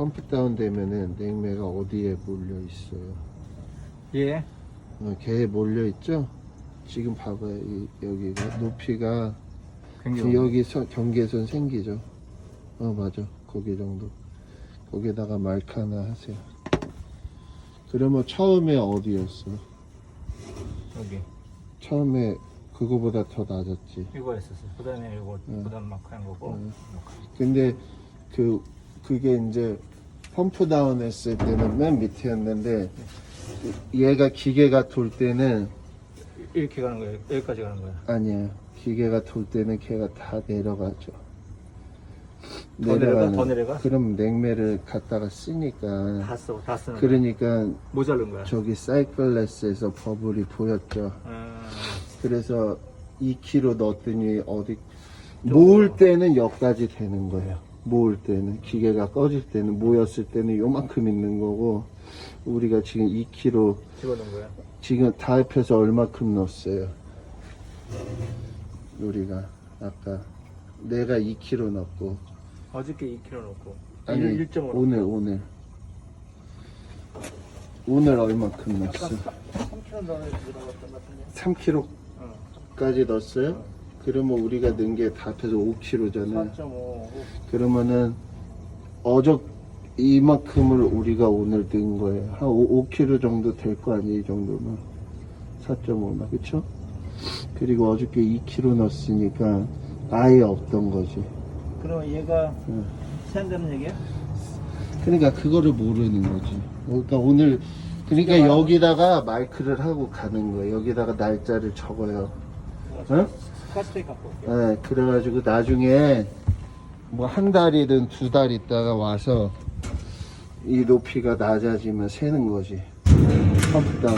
펌프 다운 되면은 냉매가 어디에 몰려 있어요? 예. 어, 걔에 몰려 있죠? 지금 봐봐요. 이, 여기가 높이가 지금 굉장히 여기 서 경계선 생기죠? 어 맞아. 거기 정도. 거기다가 말카 하나 하세요. 그러면 처음에 어디였어? 여기 처음에 그거보다 더 낮았지. 이거 했었어. 그다음에 이거 음. 그다음 마크 한 거고. 음. 마크. 근데 그 그게 이제 펌프 다운 했을 때는 맨 밑이었는데 얘가 기계가 돌 때는 이렇게 가는 거예요. 여기까지 가는 거예요. 아니에요. 기계가 돌 때는 걔가 다 내려가죠. 더 내려가? 더 내려가? 그럼 냉매를 갖다가 쓰니까 다 써, 다 쓰는 거야. 그러니까 모자른 거야. 저기 사이클레스에서 버블이 보였죠. 음, 그래서 2kg 넣었더니 어디 모을 때는 여기까지 되는 거예요. 모을 때는 기계가 꺼질 때는 모였을 때는 요만큼 있는 거고 우리가 지금 2kg 집어넣은 거야. 지금 다 합해서 얼마큼 넣었어요? 우리가 아까 내가 2kg 넣고 어저께 2kg 넣고. 아니 1.5. 오늘 오늘 오늘 얼마큼 넣었어? 3kg 넣어야 들어갔던 것 같은데. 3kg까지 어. 넣었어요? 그러면 우리가 넣은 게 다 합해서 5kg잖아요. 4.5. 그러면은 어저 이만큼을 우리가 오늘 넣은 거예요. 한 5, 5kg 정도 될 거 아니에요, 이 정도면. 4.5나, 그쵸? 그리고 어저께 2kg 넣었으니까 아예 없던 거지. 그럼 얘가 응. 세한다는 얘기야? 그러니까 그거를 모르는 거지. 그러니까 오늘, 그러니까 여기다가 마이크를 하고 가는 거예요. 여기다가 날짜를 적어요. 응? 갖고 올게요. 네, 그래가지고 나중에 뭐 한 달이든 두 달 있다가 와서 이 높이가 낮아지면 새는 거지. 펌프 다운.